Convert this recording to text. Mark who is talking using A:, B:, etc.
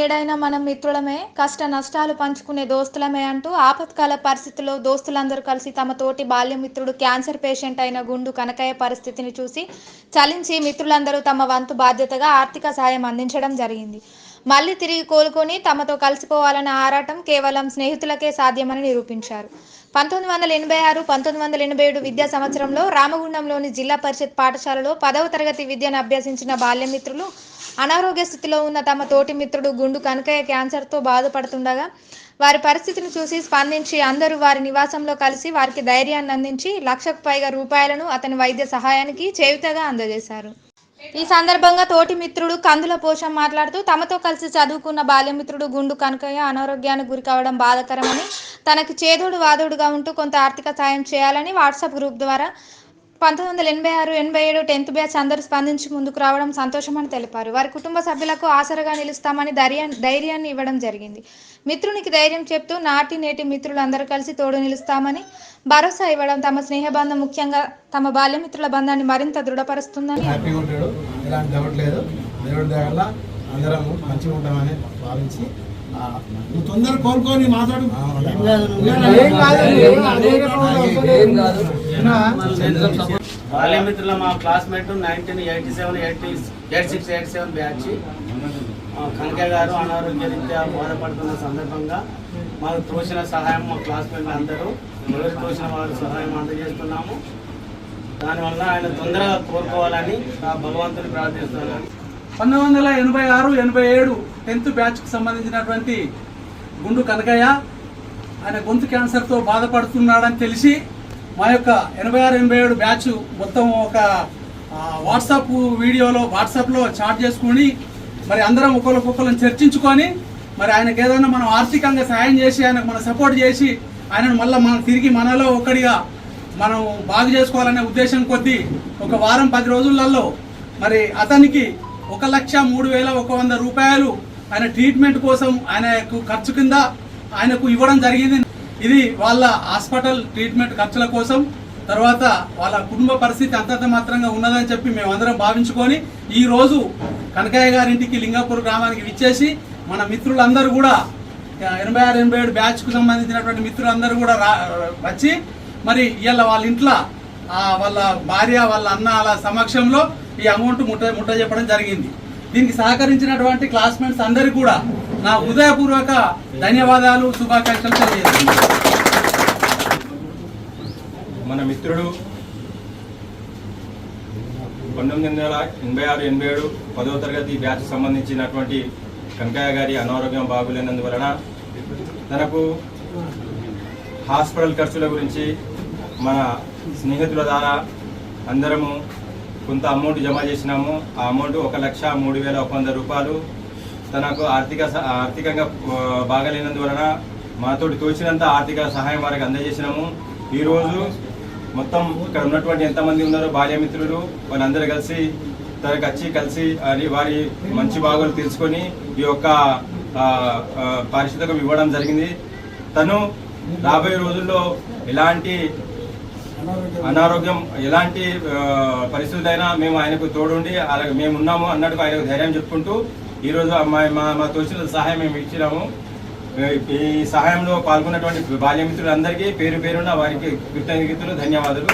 A: ఏడైనా మనం మిత్రులమే కష్ట నష్టాలు పంచుకునే దోస్తులమే అంటూ ఆపత్కాల పరిస్థితుల్లో దోస్తులందరూ కలిసి తమ తోటి బాల్యమిత్రుడు క్యాన్సర్ పేషెంట్ అయిన గుండు కనకయ్య పరిస్థితిని చూసి చలించి మిత్రులందరూ తమ వంతు బాధ్యతగా ఆర్థిక సాయం అందించడం జరిగింది. మళ్ళీ తిరిగి కోలుకొని తమతో కలిసిపోవాలన్న ఆరాటం కేవలం స్నేహితులకే సాధ్యమని నిరూపించారు. పంతొమ్మిది వందల ఎనభై ఆరు పంతొమ్మిది వందల ఎనభై ఏడు విద్యా సంవత్సరంలో రామగుండంలోని జిల్లా పరిషత్ పాఠశాలలో పదవ తరగతి విద్యను అభ్యసించిన బాల్యమిత్రులు అనారోగ్య స్థితిలో ఉన్న తమ తోటి మిత్రుడు గుండు కనకయ్య క్యాన్సర్తో బాధపడుతుండగా వారి పరిస్థితిని చూసి స్పందించి అందరూ వారి నివాసంలో కలిసి వారికి ధైర్యాన్ని అందించి లక్షకు పైగా రూపాయలను అతని వైద్య సహాయానికి చేయుతగా అందజేశారు. ఈ సందర్భంగా తోటి మిత్రుడు కందుల పోషం మాట్లాడుతూ తమతో కలిసి చదువుకున్న బాల్యమిత్రుడు గుండు కనకయ్య అనారోగ్యానికి గురి కావడం బాధాకరమని తనకి చేదోడు వాదోడుగా ఉంటూ కొంత ఆర్థిక సాయం చేయాలని వాట్సాప్ గ్రూప్ ద్వారా పంతొమ్మిది వందల ఎనభై ఆరు ఎనభై ఏడు టెన్త్ బ్యాచ్ అందరూ స్పందించి ముందుకు రావడం సంతోషమని తెలిపారు. వారి కుటుంబ సభ్యులకు ఆసరగా నిలుస్తామని ధైర్యా ధైర్యాన్ని ఇవ్వడం జరిగింది. మిత్రునికి ధైర్యం చెప్తూ నాటి నేటి మిత్రులు అందరూ కలిసి తోడు నిలుస్తామని భరోసా ఇవ్వడం తమ స్నేహబంధం ముఖ్యంగా తమ బాల్యమిత్రుల బంధాన్ని మరింత దృఢపరుస్తుందని
B: హ్యాపీగా ఉంటాడు. ఎలాంటి డౌట్ లేదు. దేవుడి అందరం మంచిగా ఉంటామని భావించి
C: నువ్వు తొందర కోలుకొని మాట్లాడు.
D: బాల్యమిత్రుల మా classmate nineteen eighty seven eighty eight six eight seven batch. Kanakaiah గారు అనారోగ్య రీత్యా బాధపడుతున్న సందర్భంగా మాకు తోచిన సహాయం మా క్లాస్మేట్లు అందరూ ఎవరికి తోచిన వారు సహాయం అందజేస్తున్నాము. దానివల్ల ఆయన తొందరగా కోరుకోవాలని ఆ భగవంతుని ప్రార్థిస్తున్నాను.
E: పంతొమ్మిది వందల ఎనభై ఆరు ఎనభై ఏడు టెన్త్ బ్యాచ్కి సంబంధించినటువంటి గుండు కనకయ్య ఆయన గొంతు క్యాన్సర్తో బాధపడుతున్నాడని తెలిసి మా యొక్క ఎనభై ఆరు ఎనభై ఏడు బ్యాచ్ మొత్తం ఒక వాట్సాప్ వీడియోలో వాట్సాప్లో చాట్ చేసుకుని మరి అందరం ఒకరికొకరిని చర్చించుకొని మరి ఆయనకి ఏదైనా మనం ఆర్థికంగా సాయం చేసి ఆయనకు మనం సపోర్ట్ చేసి ఆయనను మళ్ళీ మనం తిరిగి మనలో ఒకటిగా మనం బాగు చేసుకోవాలనే ఉద్దేశం కొద్దీ ఒక వారం పది రోజులలో మరి అతనికి ఒక లక్ష మూడు వేల ఒక వంద రూపాయలు ఆయన ట్రీట్మెంట్ కోసం ఆయనకు ఖర్చు కింద ఆయనకు ఇవ్వడం జరిగింది. ఇది వాళ్ళ హాస్పిటల్ ట్రీట్మెంట్ ఖర్చుల కోసం. తర్వాత వాళ్ళ కుటుంబ పరిస్థితి అంతంత మాత్రంగా ఉన్నదని చెప్పి మేమందరం భావించుకొని ఈ రోజు కనకయ్య గారింటికి లింగాపూర్ గ్రామానికి విచ్చేసి మన మిత్రులందరూ కూడా ఎనభై ఆరు ఎనభై ఏడు బ్యాచ్కు సంబంధించినటువంటి మిత్రులందరూ కూడా రా వచ్చి మరి ఇవాళ వాళ్ళ ఇంట్లో ఆ వాళ్ళ భార్య వాళ్ళ అన్న వాళ్ళ సమక్షంలో ఈ అమౌంట్ ముట్ట ముట్ట చెప్పడం జరిగింది. దీనికి సహకరించినటువంటి క్లాస్మేట్స్ అందరికీ కూడా నా హృదయపూర్వక ధన్యవాదాలు శుభాకాంక్షలు తెలియజేస్తున్నాను.
F: మన మిత్రుడు పంతొమ్మిది వందల ఎనభై ఆరు ఎనభై ఏడు పదవ తరగతి బ్యాచ్ సంబంధించినటువంటి వెంకయ్య గారి అనారోగ్యం బాగులేనందువలన తనకు హాస్పిటల్ ఖర్చుల గురించి మన స్నేహితుల ద్వారా అందరము కొంత అమౌంట్ జమ చేసినాము. ఆ అమౌంట్ ఒక లక్ష మూడు వేల ఒక వంద రూపాయలు. తనకు ఆర్థిక ఆర్థికంగా బాగలేనందువలన మాతోటి తోచినంత ఆర్థిక సహాయం వారికి అందజేసినాము. ఈరోజు మొత్తం ఇక్కడ ఉన్నటువంటి ఎంతమంది ఉన్నారో బాల్యమిత్రులు వాళ్ళందరూ కలిసి తనకు వచ్చి కలిసి అని వారి మంచి బాగోలు తెలుసుకొని ఈ యొక్క ఆ, ఇవ్వడం జరిగింది. తను రాబోయే రోజుల్లో ఎలాంటి అనారోగ్యం. ఎలాంటి పరిస్థితులైనా మేము ఆయనకు తోడుండి అలాగే మేము ఉన్నాము అన్నట్టు ఆయనకు ధైర్యం చెప్పుకుంటూ ఈరోజు మా మా మా తోచిన సహాయం మేము ఇచ్చినాము. ఈ సహాయంలో పాల్గొన్నటువంటి బాల్యమిత్రులందరికీ పేరు పేరున వారికి కృతజ్ఞతలు ధన్యవాదాలు.